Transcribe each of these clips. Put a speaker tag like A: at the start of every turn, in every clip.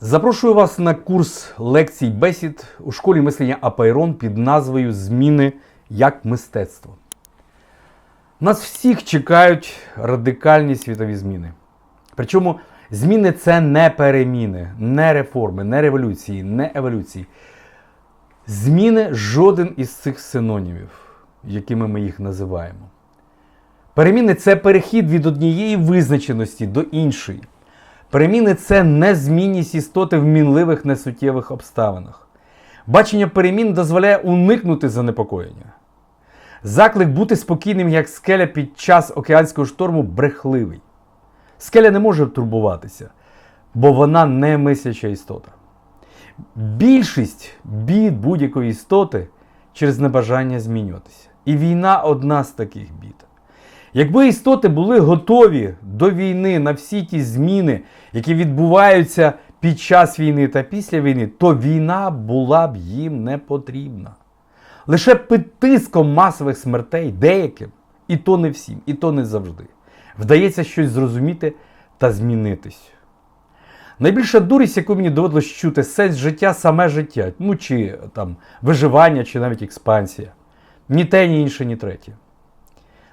A: Запрошую вас на курс лекцій бесід у школі мислення Апайрон під назвою Зміни як мистецтво. Нас всіх чекають радикальні світові зміни. Причому зміни це не переміни, не реформи, не революції, не еволюції. Зміни жоден із цих синонімів, якими ми їх називаємо. Переміни це перехід від однієї визначеності до іншої. Переміни це незмінність істоти в мінливих несуттєвих обставинах. Бачення перемін дозволяє уникнути занепокоєння. Заклик бути спокійним, як скеля під час океанського шторму, брехливий. Скеля не може турбуватися, бо вона не мисляча істота. Більшість бід будь-якої істоти через небажання змінюватися. І війна одна з таких бід. Якби істоти були готові до війни на всі ті зміни, які відбуваються під час війни та після війни, то війна була б їм не потрібна. Лише під тиском масових смертей деяким, і то не всім, і то не завжди, вдається щось зрозуміти та змінитись. Найбільша дурість, яку мені доводилось чути, сенс життя саме життя, ну чи там виживання, чи навіть експансія. Ні те, ні інше, ні третє.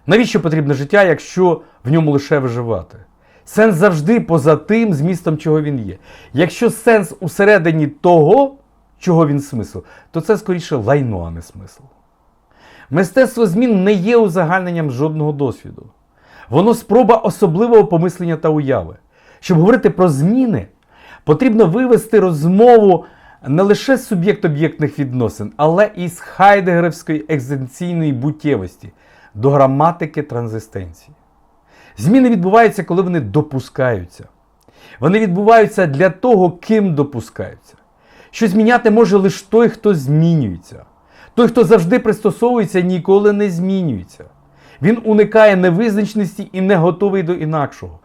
A: Навіщо потрібне життя, якщо в ньому лише виживати? Сенс завжди поза тим змістом, чого він є. Якщо сенс усередині того, чого він смисл, то це скоріше лайно, а не смисл. Мистецтво змін не є узагальненням жодного досвіду. Воно спроба особливого помислення та уяви. Щоб говорити про зміни, потрібно вивести розмову не лише з суб'єкт-об'єктних відносин, але і з хайдегерівської екзистенційної буттєвості до граматики транзистенції. Зміни відбуваються, коли вони допускаються. Вони відбуваються для того, ким допускаються. Що зміняти може лише той, хто змінюється. Той, хто завжди пристосовується, ніколи не змінюється. Він уникає невизначеності і не готовий до інакшого.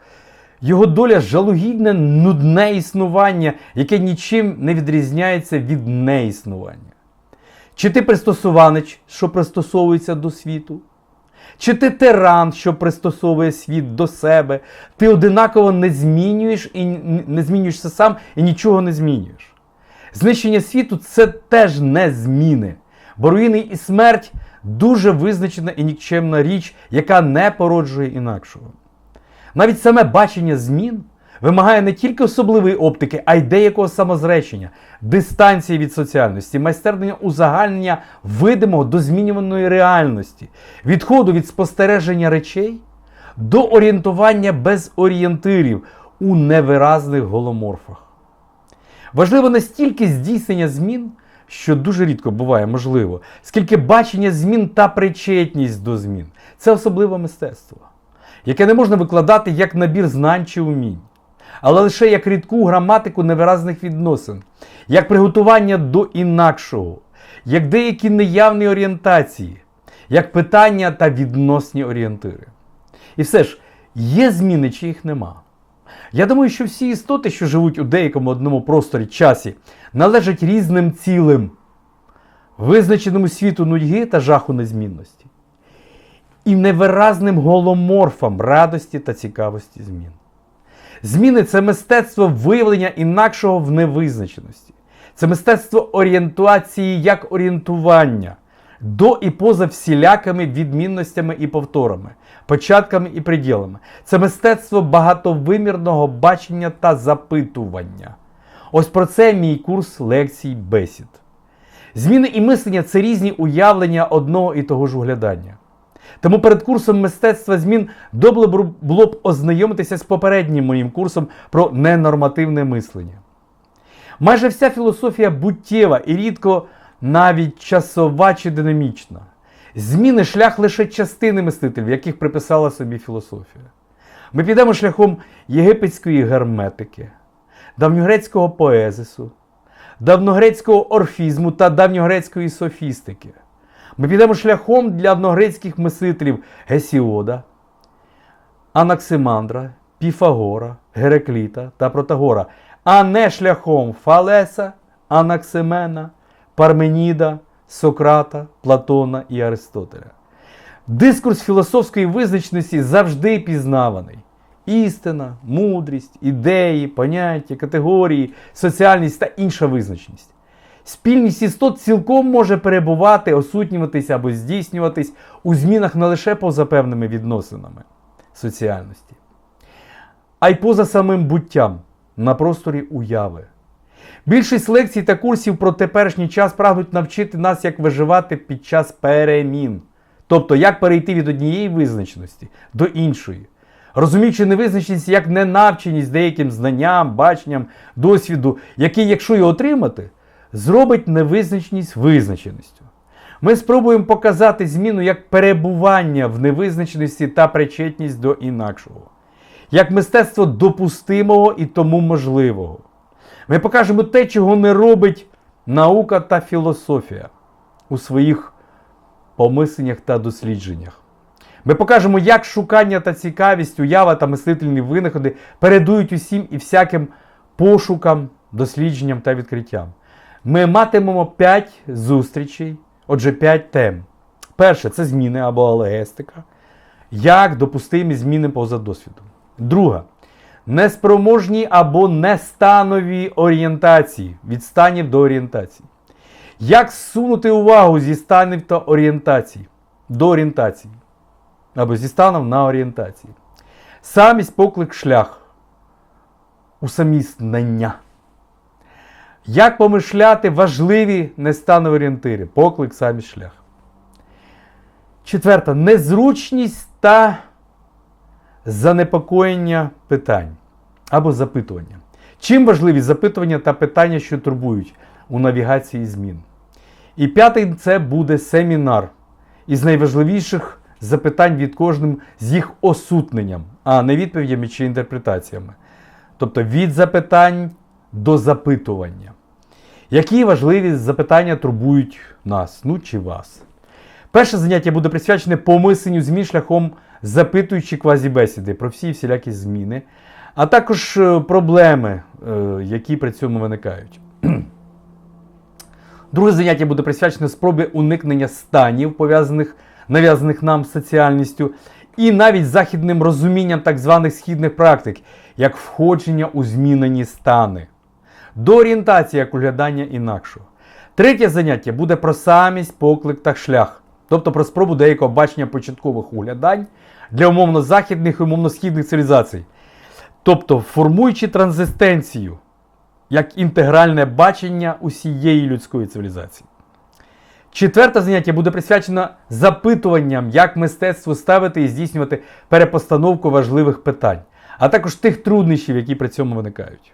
A: Його доля жалугідне, нудне існування, яке нічим не відрізняється від неіснування. Чи ти пристосуванич, що пристосовується до світу? Чи ти тиран, що пристосовує світ до себе? Ти одинаково не змінюєш і не змінюєшся сам і нічого не змінюєш. Знищення світу це теж не зміни. Бо руїни і смерть дуже визначена і нікчемна річ, яка не породжує інакшого. Навіть саме бачення змін вимагає не тільки особливої оптики, а й деякого самозречення, дистанції від соціальності, майстерного узагальнення видимого до змінюваної реальності, відходу від спостереження речей до орієнтування без орієнтирів у невиразних голоморфах. Важливо не стільки здійснення змін, що дуже рідко буває можливо, скільки бачення змін та причетність до змін. Це особливе мистецтво, яке не можна викладати як набір знань чи умінь, але лише як рідку граматику невиразних відносин, як приготування до інакшого, як деякі неявні орієнтації, як питання та відносні орієнтири. І все ж, є зміни, чи їх нема. Я думаю, що всі істоти, що живуть у деякому одному просторі часі, належать різним цілим, визначеному світу нудьги та жаху незмінності, і невиразним голоморфам радості та цікавості змін. Зміни це мистецтво виявлення інакшого в невизначеності. Це мистецтво орієнтації як орієнтування до і поза всілякими відмінностями і повторами, початками і приділами. Це мистецтво багатовимірного бачення та запитування. Ось про це мій курс лекцій бесід. Зміни і мислення це різні уявлення одного і того ж углядання. Тому перед курсом мистецтва змін добре було б ознайомитися з попереднім моїм курсом про ненормативне мислення. Майже вся філософія буттєва і рідко навіть часова чи динамічна. Зміни шлях лише частини мислителів, яких приписала собі філософія. Ми підемо шляхом єгипетської герметики, давньогрецького поезису, давньогрецького орфізму та давньогрецької софістики. Ми підемо шляхом для давногрецьких мислителів Гесіода, Анаксимандра, Піфагора, Герекліта та Протагора, а не шляхом Фалеса, Анаксимена, Парменіда, Сократа, Платона і Аристотеля. Дискурс філософської визначеності завжди пізнаваний істина, мудрість, ідеї, поняття, категорії, соціальність та інша визначеність. Спільність істот цілком може перебувати, осутнюватись або здійснюватись у змінах не лише поза певними відносинами соціальності, а й поза самим буттям на просторі уяви. Більшість лекцій та курсів про теперішній час прагнуть навчити нас, як виживати під час перемін. Тобто, як перейти від однієї визначеності до іншої, розуміючи невизначеність як ненавченість деяким знанням, баченням, досвіду, який, якщо і отримати, зробить невизначеність визначеністю. Ми спробуємо показати зміну як перебування в невизначеності та причетність до інакшого, як мистецтво допустимого і тому можливого. Ми покажемо те, чого не робить наука та філософія у своїх помисленнях та дослідженнях. Ми покажемо, як шукання та цікавість, уява та мислительні винаходи передують усім і всяким пошукам, дослідженням та відкриттям. Ми матимемо 5 зустрічей, отже, 5 тем. Перше це зміни або алегестика. Як допустимі зміни поза досвідом. Друга неспроможні або нестанові орієнтації від станів до орієнтації. Як зсунути увагу зі станів та орієнтацій до орієнтації. Або зі станом на орієнтації. Самість поклик шлях. Усаміснення. Як помишляти важливі нестанові орієнтири. Поклик самість шлях. Четверта. Незручність та занепокоєння питань або запитування. Чим важливі запитування та питання, що турбують у навігації змін? І п'ятий це буде семінар із найважливіших запитань від кожним з їх осутненням, а не відповідями чи інтерпретаціями. Тобто від запитань до запитування. Які важливі запитання турбують нас, ну чи вас? Перше заняття буде присвячене помисленню змін шляхом запитуючи квазібесіди про всі всілякі зміни, а також е, проблеми, е, які при цьому виникають. Друге заняття буде присвячене спробі уникнення станів, пов'язаних нав'язаних нам соціальністю, і навіть західним розумінням так званих східних практик, як входження у змінені стани, до орієнтації як углядання інакшого. Третє заняття буде про самість, поклик та шлях, тобто про спробу деякого бачення початкових углядань для умовно західних і умовно східних цивілізацій. Тобто формуючи транзистенцію як інтегральне бачення усієї людської цивілізації. Четверте заняття буде присвячено запитуванням, як мистецтво ставити і здійснювати перепостановку важливих питань, а також тих труднощів, які при цьому виникають.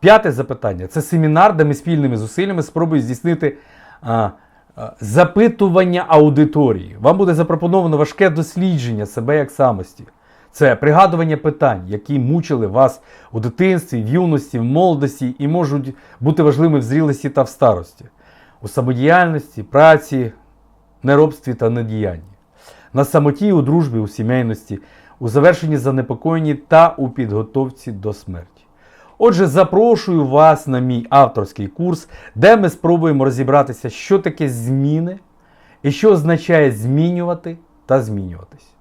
A: П'яте запитання це семінар, де ми спільними зусиллями спробуємо здійснити а, а, запитування аудиторії. Вам буде запропоновано важке дослідження себе як самості. Це пригадування питань, які мучили вас у дитинстві, в юності, в молодості і можуть бути важливими в зрілості та в старості, у самодіяльності, праці, неробстві та недіянні, на самоті, у дружбі, у сімейності, у завершенні занепокоєнні та у підготовці до смерті. Отже, запрошую вас на мій авторський курс, де ми спробуємо розібратися, що таке зміни і що означає змінювати та змінюватись.